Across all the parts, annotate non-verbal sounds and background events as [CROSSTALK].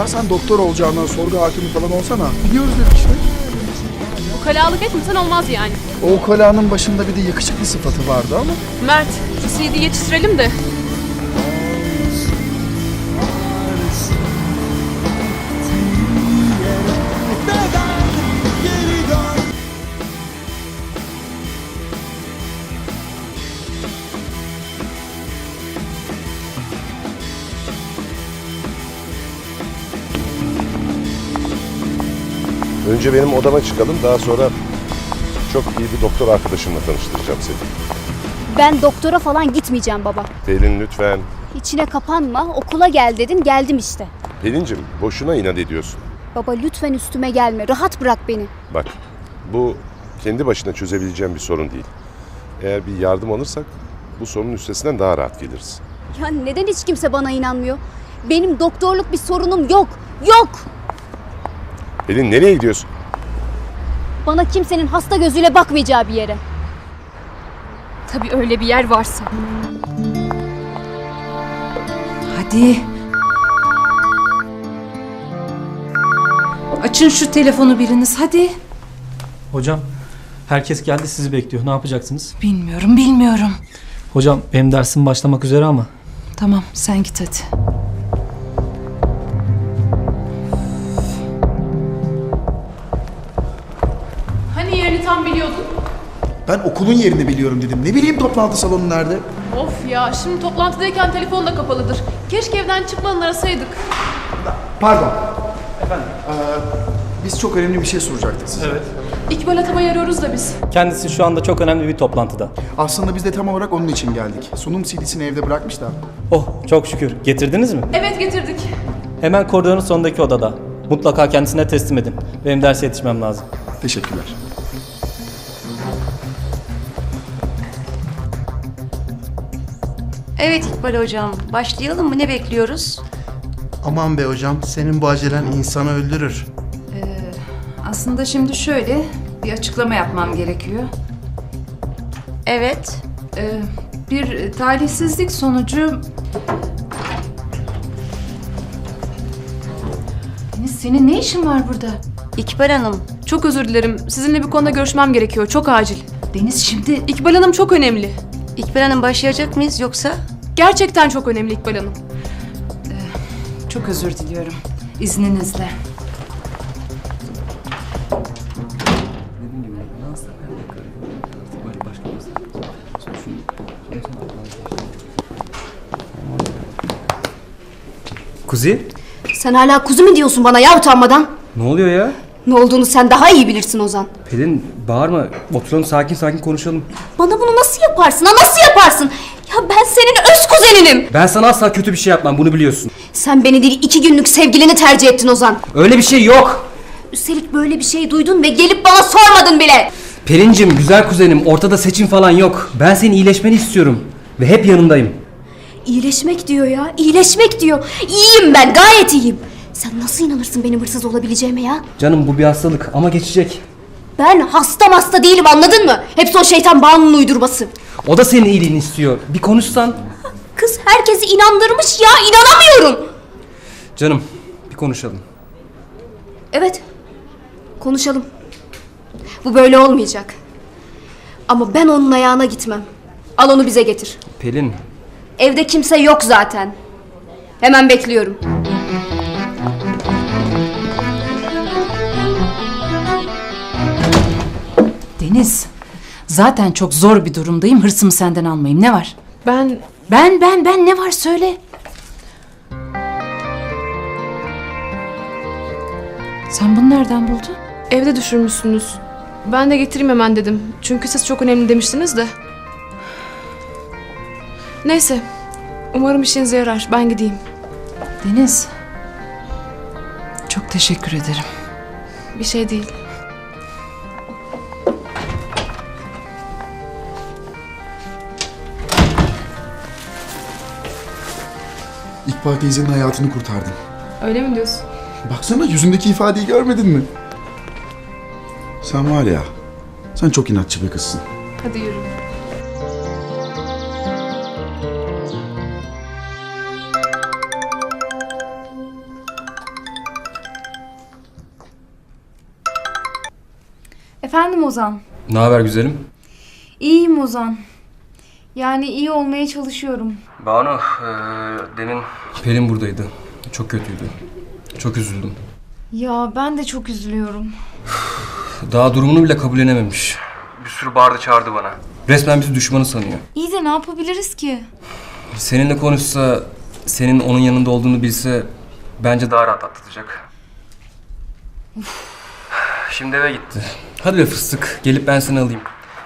Daha sen doktor olacağına sorgu hakimi falan olsana. Biliyoruz dedik işte. Ukalalık etmesen olmaz yani. O ukalanın başında bir de yakışıklı sıfatı vardı ama. Mert, şu CD yetiştirelim de. Önce benim odama çıkalım daha sonra çok iyi bir doktor arkadaşımla tanıştıracağım seni. Ben doktora falan gitmeyeceğim baba. Pelin lütfen. İçine kapanma, okula gel dedin, geldim işte. Pelin'cim boşuna inat ediyorsun. Baba lütfen üstüme gelme, rahat bırak beni. Bak bu kendi başına çözebileceğim bir sorun değil. Eğer bir yardım alırsak bu sorunun üstesinden daha rahat geliriz. Ya neden hiç kimse bana inanmıyor? Benim doktorluk bir sorunum yok, yok! Pelin nereye gidiyorsun? Bana kimsenin hasta gözüyle bakmayacağı bir yere. Tabii öyle bir yer varsa. Hadi. Açın şu telefonu biriniz hadi. Hocam herkes geldi sizi bekliyor. Ne yapacaksınız? Bilmiyorum bilmiyorum. Hocam benim dersim başlamak üzere ama Tamam sen git hadi. Tam biliyordun? Ben okulun yerini biliyorum dedim. Ne bileyim toplantı salonu nerede? Of ya, şimdi toplantıdayken telefon da kapalıdır. Keşke evden çıkmadan arasaydık. Pardon. Efendim? biz çok önemli bir şey soracaktık size. Evet. İkbal Atabay'ı arıyoruz da biz. kendisi şu anda çok önemli bir toplantıda. Aslında biz de tam olarak onun için geldik. Sunum CD'sini evde bırakmış da. Oh çok şükür. Getirdiniz mi? Evet getirdik. Hemen koridorun sonundaki odada. Mutlaka kendisine teslim edin. Benim derse yetişmem lazım. Teşekkürler. Evet İkbal hocam. Başlayalım mı? Ne bekliyoruz? Aman be hocam, senin bu acelen insanı öldürür. Aslında şimdi şöyle bir açıklama yapmam gerekiyor. Evet. Ee, bir talihsizlik sonucu... Deniz senin ne işin var burada? İkbal Hanım. Çok özür dilerim. Sizinle bir konuda görüşmem gerekiyor. Çok acil. Deniz şimdi... İkbal Hanım çok önemli. İkbal Hanım başlayacak mıyız yoksa? Gerçekten çok önemli İkbal Hanım. Çok özür diliyorum. İzninizle. Kuzi? Sen hala kuzu mu diyorsun bana ya utanmadan? Ne oluyor ya? Ne olduğunu sen daha iyi bilirsin Ozan. Pelin bağırma. Oturalım sakin sakin konuşalım. Bana bunu nasıl yaparsın ha nasıl yaparsın? Ya ben senin öz kuzeninim. Ben sana asla kötü bir şey yapmam bunu biliyorsun. Sen beni değil iki günlük sevgilini tercih ettin Ozan. Öyle bir şey yok. Üstelik böyle bir şey duydun ve gelip bana sormadın bile. Pelincim güzel kuzenim ortada seçim falan yok. Ben senin iyileşmeni istiyorum. Ve hep yanındayım. İyileşmek diyor ya, iyileşmek diyor. İyiyim ben, gayet iyiyim. Sen nasıl inanırsın benim hırsız olabileceğime ya? Canım bu bir hastalık ama geçecek. Ben hasta hasta değilim anladın mı? Hepsi o şeytan bağının uydurması. O da senin iyiliğini istiyor. Bir konuşsan. Kız herkesi inandırmış ya, inanamıyorum. Canım bir konuşalım. Evet, konuşalım. Bu böyle olmayacak. Ama ben onun ayağına gitmem. Al onu bize getir. Pelin Evde kimse yok zaten. Hemen bekliyorum. Deniz. Zaten çok zor bir durumdayım. Hırsımı senden almayayım. Ne var? Ben Ben ben ben ne var söyle. Sen bunu nereden buldun? evde düşürmüşsünüz. Ben de getireyim hemen dedim. Çünkü siz çok önemli demiştiniz de. Neyse. Umarım işinize yarar. Ben gideyim. Deniz. Çok teşekkür ederim. Bir şey değil. İkbal teyzenin hayatını kurtardın. Öyle mi diyorsun? Baksana yüzündeki ifadeyi görmedin mi? Sen var ya, sen çok inatçı bir kızsın. Hadi yürü. Efendim Ozan. Ne haber güzelim? İyiyim Ozan. Yani iyi olmaya çalışıyorum. Banu, demin... Pelin buradaydı. Çok kötüydü. Çok üzüldüm. Ya ben de çok üzülüyorum. Daha durumunu bile kabullenememiş. Bir sürü bağırdı çağırdı bana. Resmen bizi düşmanı sanıyor. İyi de ne yapabiliriz ki? Seninle konuşsa, senin onun yanında olduğunu bilse bence daha rahat atlatacak. Şimdi eve gitti. Hadi be fıstık, gelip ben seni alayım.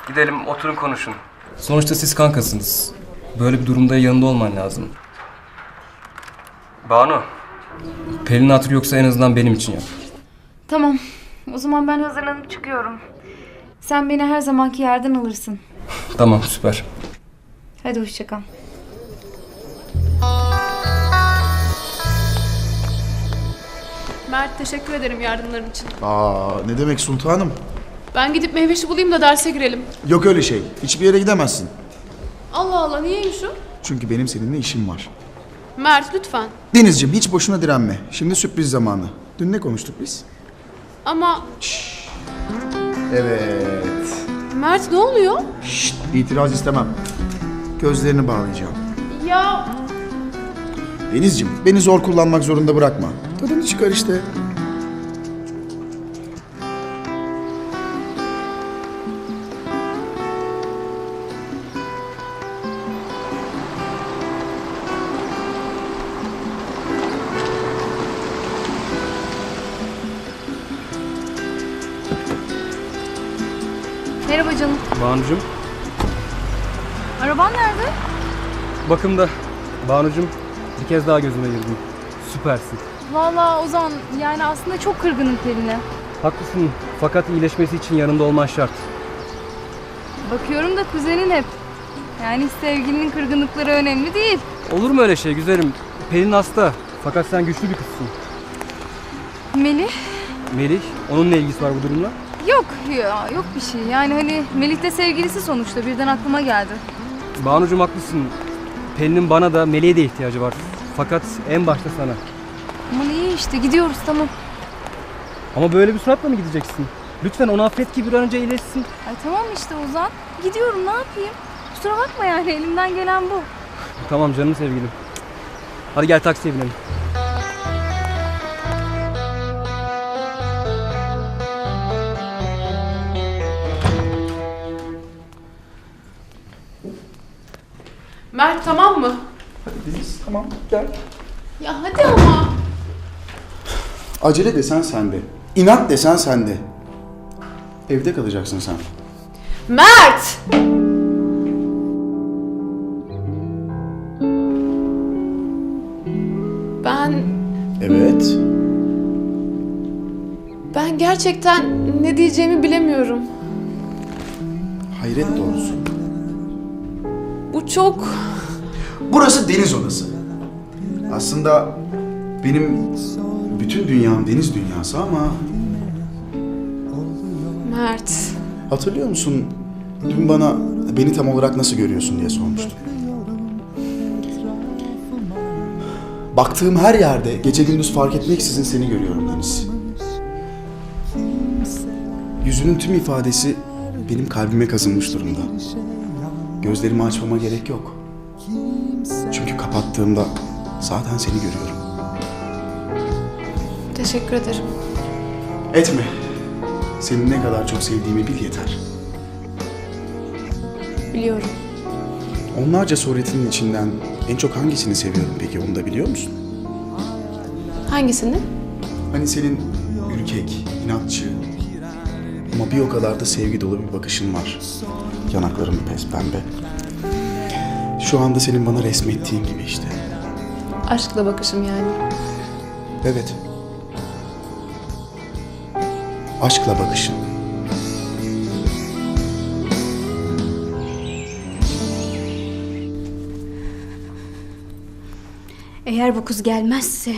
Gidelim, oturun konuşun. Sonuçta siz kankasınız. Böyle bir durumda yanında olman lazım. Banu. Pelin hatırı yoksa en azından benim için yap. Tamam. O zaman ben hazırlanıp çıkıyorum. Sen beni her zamanki yerden alırsın. Tamam, süper. Hadi hoşça kal. Mert teşekkür ederim yardımların için. Aa ne demek sultanım? Ben gidip meyveşi bulayım da derse girelim. Yok öyle şey. Hiçbir yere gidemezsin. Allah Allah niyeymiş o? Çünkü benim seninle işim var. Mert lütfen. Denizciğim hiç boşuna direnme. Şimdi sürpriz zamanı. Dün ne konuştuk biz? Ama Evet. Mert ne oluyor? Şşt, itiraz istemem. Gözlerini bağlayacağım. Ya Denizciğim beni zor kullanmak zorunda bırakma. Tadını çıkar işte. Banucum, Araban nerede? bakımda. Banucum, bir kez daha gözüme girdin. Süpersin. Vallahi Ozan yani aslında çok kırgınım Pelin'e. Haklısın fakat iyileşmesi için yanında olman şart. Bakıyorum da kuzenin hep. Yani sevgilinin kırgınlıkları önemli değil. Olur mu öyle şey güzelim? Pelin hasta fakat sen güçlü bir kızsın. Melih? Melih, onun ne ilgisi var bu durumla? Yok ya yok bir şey. Yani hani Melih de sevgilisi sonuçta birden aklıma geldi. Banucum haklısın. Pelin'in bana da Melih'e de ihtiyacı var. Fakat en başta sana. Aman iyi işte gidiyoruz tamam. Ama böyle bir suratla mı gideceksin? Lütfen onu affet ki bir an önce iyileşsin. Ay tamam işte Ozan. Gidiyorum ne yapayım? Kusura bakma yani elimden gelen bu. Tamam canım sevgilim. Hadi gel taksiye binelim. Mert tamam mı? Deniz tamam gel. Ya hadi ama. Acele desen sende. İnat desen sende. Evde kalacaksın sen. Mert! Ben Evet. ben gerçekten ne diyeceğimi bilemiyorum. Hayret doğrusu. Bu çok Burası deniz odası. Aslında benim bütün dünyam deniz dünyası ama Mert. hatırlıyor musun? Dün bana beni tam olarak nasıl görüyorsun diye sormuştun. Baktığım her yerde gece gündüz fark etmeksizin seni görüyorum Deniz. Yüzünün tüm ifadesi benim kalbime kazınmış durumda. Gözlerimi açmama gerek yok. Çünkü kapattığımda zaten seni görüyorum. Teşekkür ederim. Etme. Seni ne kadar çok sevdiğimi bil yeter. Biliyorum. Onlarca suretinin içinden en çok hangisini seviyorum peki onu da biliyor musun? Hangisini? Hani senin ürkek, inatçı ama bir o kadar da sevgi dolu bir bakışın var. Yanakların pes pembe. Şu anda senin bana resmettiğin gibi işte. Aşkla bakışım yani. Evet. Aşkla bakışın. Eğer bu kız gelmezse...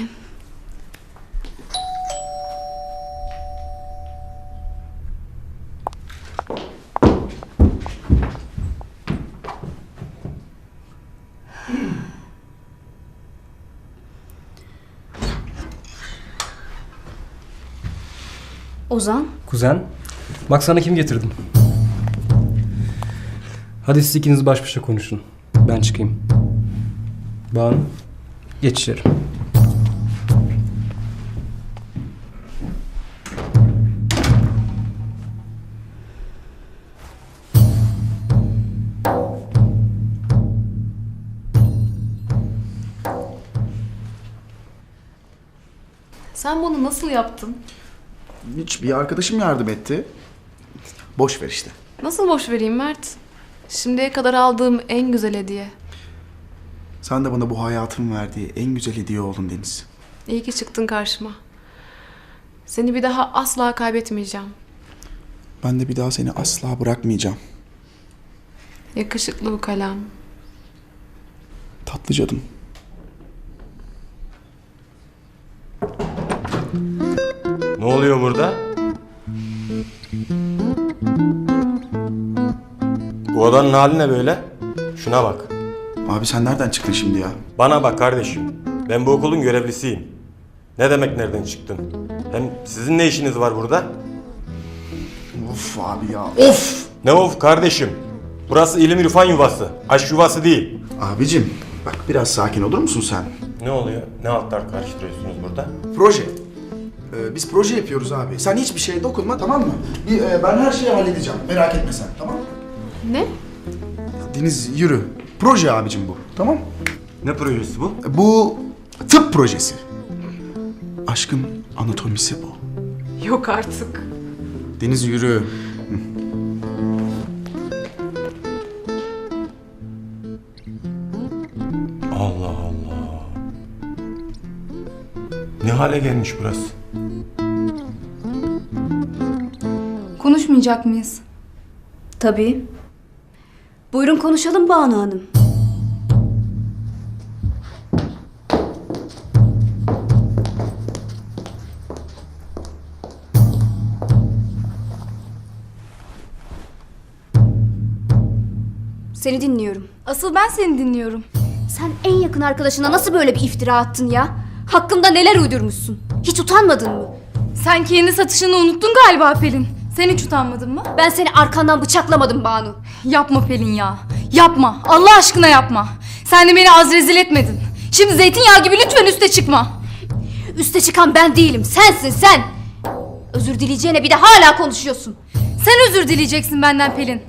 Ozan, Kuzen, Bak sana kim getirdim. Hadi siz ikiniz baş başa konuşun. Ben çıkayım. Banu, geç içeri. Sen bunu nasıl yaptın? Hiç bir arkadaşım yardım etti. Boş ver işte. Nasıl boş vereyim Mert? Şimdiye kadar aldığım en güzel hediye. Sen de bana bu hayatın verdiği en güzel hediye oldun Deniz. İyi ki çıktın karşıma. Seni bir daha asla kaybetmeyeceğim. Ben de bir daha seni asla bırakmayacağım. Yakışıklı bu kalem. Tatlı canım. Oluyor burada? Bu odanın hali ne böyle? Şuna bak. Abi sen nereden çıktın şimdi ya? Bana bak kardeşim. Ben bu okulun görevlisiyim. Ne demek nereden çıktın? Hem sizin ne işiniz var burada? Of abi ya. Of! Ne of kardeşim? Burası ilim irfan yuvası. Aşk yuvası değil. Abicim bak biraz sakin olur musun sen? Ne oluyor? Ne altlar karıştırıyorsunuz burada? Proje. Ee, biz proje yapıyoruz abi. Sen hiçbir şeye dokunma tamam mı? Bir, e, ben her şeyi halledeceğim. Merak etme sen tamam mı? Ne? Deniz yürü. Proje abicim bu. Tamam? Ne projesi bu? Bu tıp projesi. Aşkın anatomisi bu. Yok artık. Deniz yürü. Allah Allah. Ne hale gelmiş burası? Konuşmayacak mıyız? Tabii. Buyurun konuşalım Banu Hanım. Seni dinliyorum. Asıl ben seni dinliyorum. Sen en yakın arkadaşına nasıl böyle bir iftira attın ya? Hakkımda neler uydurmuşsun? Hiç utanmadın mı? Sen kendi satışını unuttun galiba Pelin. Sen hiç utanmadın mı? Ben seni arkandan bıçaklamadım Banu. Yapma Pelin ya. Yapma. Allah aşkına yapma. Sen de beni az rezil etmedin. Şimdi zeytinyağı gibi lütfen üste çıkma. Üste çıkan ben değilim. Sensin sen. Özür dileyeceğine bir de hala konuşuyorsun. Sen özür dileyeceksin benden Pelin.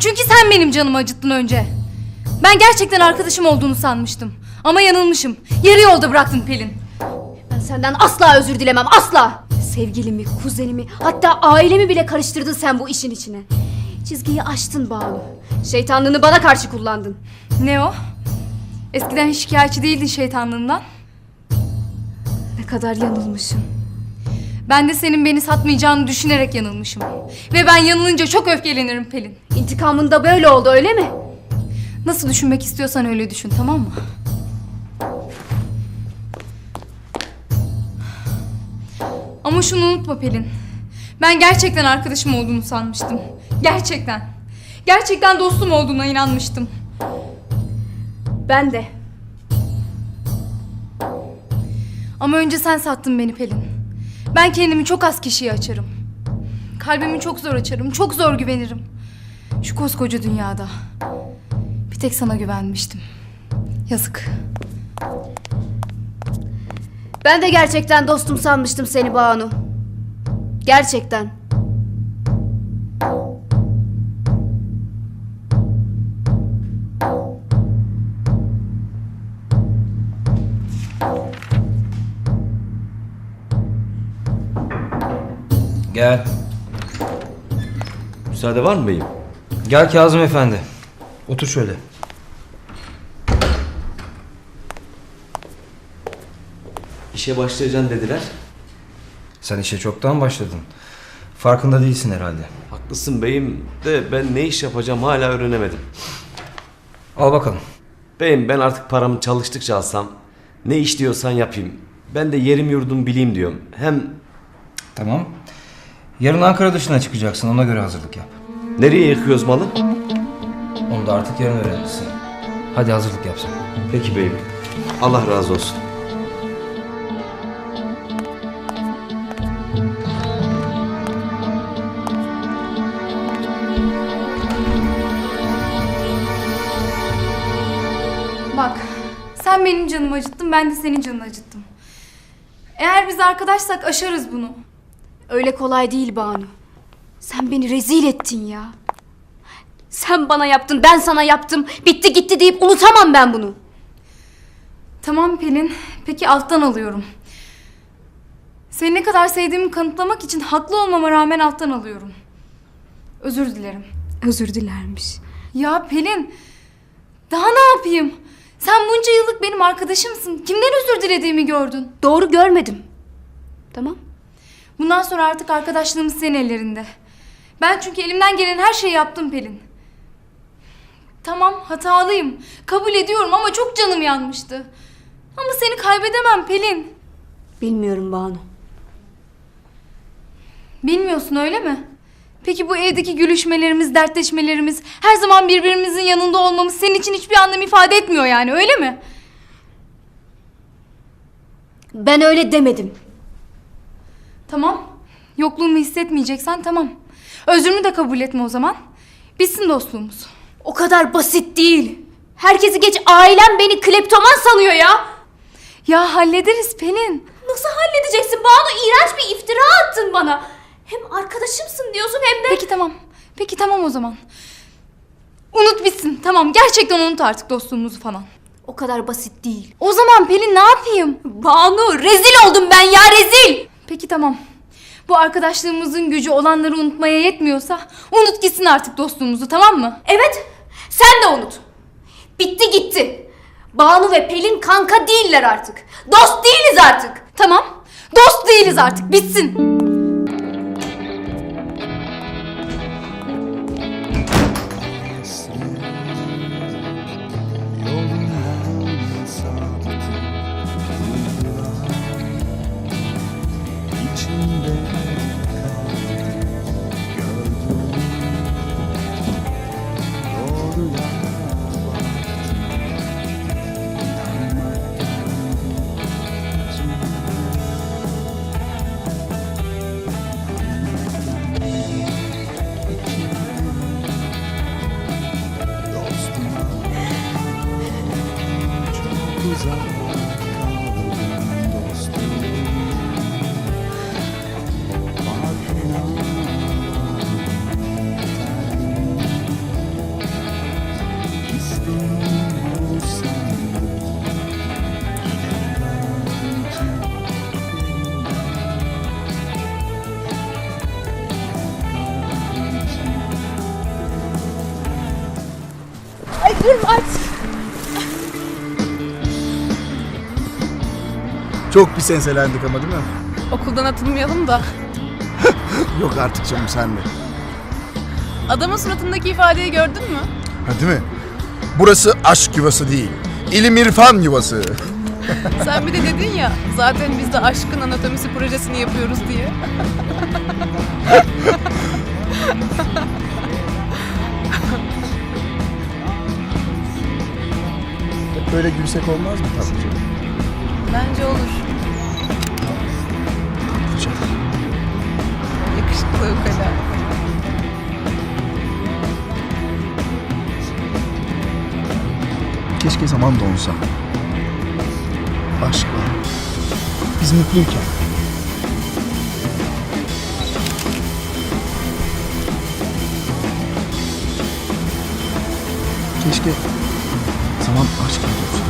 Çünkü sen benim canımı acıttın önce. Ben gerçekten arkadaşım olduğunu sanmıştım. Ama yanılmışım. Yarı yolda bıraktın Pelin. Ben senden asla özür dilemem asla. Sevgilimi, kuzenimi hatta ailemi bile karıştırdın sen bu işin içine. Çizgiyi aştın Banu. Şeytanlığını bana karşı kullandın. Ne o? Eskiden hiç şikayetçi değildin şeytanlığından. Ne kadar yanılmışım. Ben de senin beni satmayacağını düşünerek yanılmışım. Ve ben yanılınca çok öfkelenirim Pelin. İntikamın da böyle oldu öyle mi? Nasıl düşünmek istiyorsan öyle düşün tamam mı? Ama şunu unutma Pelin. Ben gerçekten arkadaşım olduğunu sanmıştım. Gerçekten. Gerçekten dostum olduğuna inanmıştım. Ben de. Ama önce sen sattın beni Pelin. Ben kendimi çok az kişiye açarım. Kalbimi çok zor açarım, çok zor güvenirim. Şu koskoca dünyada. Bir tek sana güvenmiştim. Yazık. Ben de gerçekten dostum sanmıştım seni Banu. Gerçekten. Gel. Müsaade var mı beyim? Gel Kazım Efendi. Otur şöyle. İşe başlayacaksın dediler. Sen işe çoktan başladın. Farkında değilsin herhalde. Haklısın beyim de ben ne iş yapacağım hala öğrenemedim. Al bakalım. Beyim ben artık paramı çalıştıkça alsam ne iş diyorsan yapayım. Ben de yerim yurdum bileyim diyorum. Hem Tamam. Yarın Ankara dışına çıkacaksın. Ona göre hazırlık yap. nereye yıkıyoruz malı? Onu da artık yarın öğrenirsin. Hadi hazırlık yap sen. Peki beyim. Allah razı olsun. Benim canımı acıttın, ben de senin canını acıttım. Eğer biz arkadaşsak aşarız bunu. Öyle kolay değil Banu. Sen beni rezil ettin ya. Sen bana yaptın, ben sana yaptım. Bitti gitti deyip unutamam ben bunu. Tamam Pelin, peki alttan alıyorum. Seni ne kadar sevdiğimi kanıtlamak için haklı olmama rağmen alttan alıyorum. Özür dilerim. Özür dilermiş. Ya Pelin, daha ne yapayım? Sen bunca yıllık benim arkadaşımsın. Kimden özür dilediğimi gördün. Doğru görmedim. Tamam. Bundan sonra artık arkadaşlığımız senin ellerinde. Ben çünkü elimden gelen her şeyi yaptım Pelin. Tamam hatalıyım. Kabul ediyorum ama çok canım yanmıştı. Ama seni kaybedemem Pelin. Bilmiyorum Banu. Bilmiyorsun öyle mi? Peki bu evdeki gülüşmelerimiz, dertleşmelerimiz, her zaman birbirimizin yanında olmamız senin için hiçbir anlam ifade etmiyor yani öyle mi? Ben öyle demedim. Tamam. Yokluğumu hissetmeyeceksen tamam. Özrümü de kabul etme o zaman. Bitsin dostluğumuz. O kadar basit değil. Herkesi geç ailem beni kleptoman sanıyor ya. Ya hallederiz Pelin. Nasıl halledeceksin Banu? İğrenç bir iftira attın bana. Hem arkadaşımsın diyorsun hem de... Peki tamam. Peki tamam o zaman. Unut bitsin. Tamam gerçekten unut artık dostluğumuzu falan. O kadar basit değil. O zaman Pelin ne yapayım? Banu rezil oldum ben ya rezil. Peki tamam. Bu arkadaşlığımızın gücü olanları unutmaya yetmiyorsa unut gitsin artık dostluğumuzu tamam mı? Evet sen de unut. Bitti gitti. Banu ve Pelin kanka değiller artık. Dost değiliz artık. Tamam. Dost değiliz artık. Bitsin. Çok pis enselendik ama değil mi? Okuldan atılmayalım da. [LAUGHS] Yok artık canım sen de. Adamın suratındaki ifadeyi gördün mü? Ha değil mi? Burası aşk yuvası değil. İlim irfan yuvası. [LAUGHS] Sen bir de dedin ya zaten biz de aşkın anatomisi projesini yapıyoruz diye. [LAUGHS] Böyle gülsek olmaz mı tatlım? Bence olur. Yakışıklı ukala. Keşke zaman donsa. Aşk var. Biz mutluyken. Keşke zaman aşk dursa.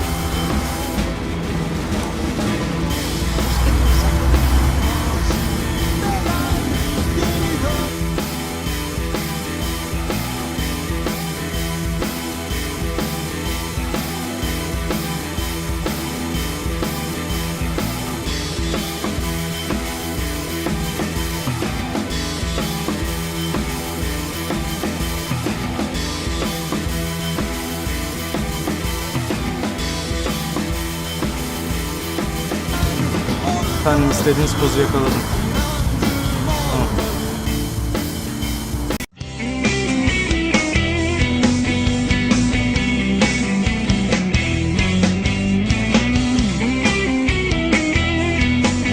İstediğiniz pozu yakaladım.